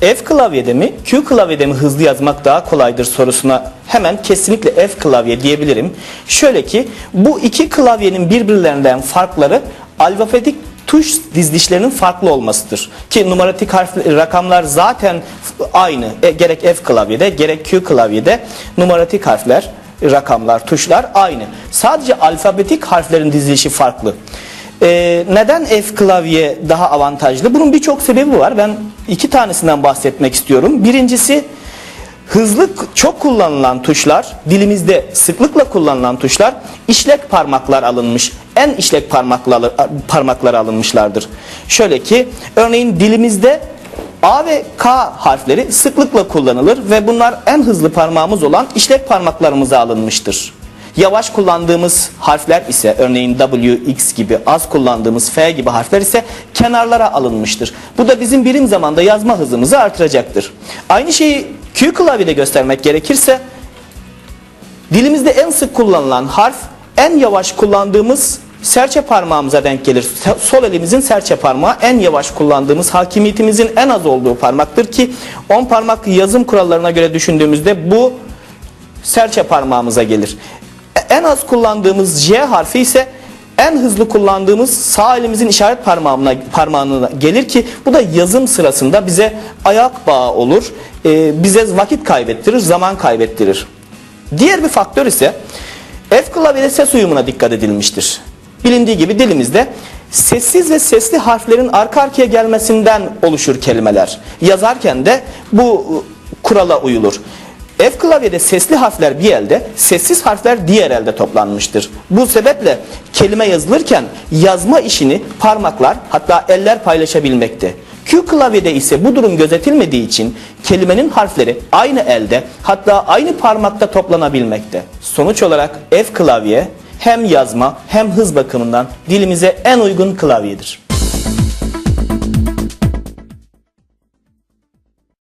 F klavyede mi, Q klavyede mi hızlı yazmak daha kolaydır sorusuna hemen kesinlikle F klavye diyebilirim. Şöyle ki bu iki klavyenin birbirlerinden farkları alfabetik tuş dizilişlerinin farklı olmasıdır. Ki numaratik harf rakamlar zaten aynı. E, gerek F klavyede gerek Q klavyede numaratik harfler, rakamlar, tuşlar aynı. Sadece alfabetik harflerin dizilişi farklı. Ee, neden F klavye daha avantajlı? Bunun birçok sebebi var. Ben iki tanesinden bahsetmek istiyorum. Birincisi hızlı çok kullanılan tuşlar, dilimizde sıklıkla kullanılan tuşlar işlek parmaklar alınmış. En işlek parmaklar, parmaklar alınmışlardır. Şöyle ki örneğin dilimizde A ve K harfleri sıklıkla kullanılır ve bunlar en hızlı parmağımız olan işlek parmaklarımıza alınmıştır. Yavaş kullandığımız harfler ise örneğin W, X gibi az kullandığımız F gibi harfler ise kenarlara alınmıştır. Bu da bizim birim zamanda yazma hızımızı artıracaktır. Aynı şeyi Q klavyede göstermek gerekirse dilimizde en sık kullanılan harf en yavaş kullandığımız serçe parmağımıza denk gelir. Sol elimizin serçe parmağı en yavaş kullandığımız hakimiyetimizin en az olduğu parmaktır ki 10 parmak yazım kurallarına göre düşündüğümüzde bu serçe parmağımıza gelir. En az kullandığımız J harfi ise en hızlı kullandığımız sağ elimizin işaret parmağına, parmağına gelir ki bu da yazım sırasında bize ayak bağı olur. Ee, bize vakit kaybettirir, zaman kaybettirir. Diğer bir faktör ise F klavyede ses uyumuna dikkat edilmiştir. Bilindiği gibi dilimizde sessiz ve sesli harflerin arka arkaya gelmesinden oluşur kelimeler. Yazarken de bu kurala uyulur. F klavyede sesli harfler bir elde, sessiz harfler diğer elde toplanmıştır. Bu sebeple kelime yazılırken yazma işini parmaklar hatta eller paylaşabilmekte. Q klavyede ise bu durum gözetilmediği için kelimenin harfleri aynı elde hatta aynı parmakta toplanabilmekte. Sonuç olarak F klavye hem yazma hem hız bakımından dilimize en uygun klavyedir.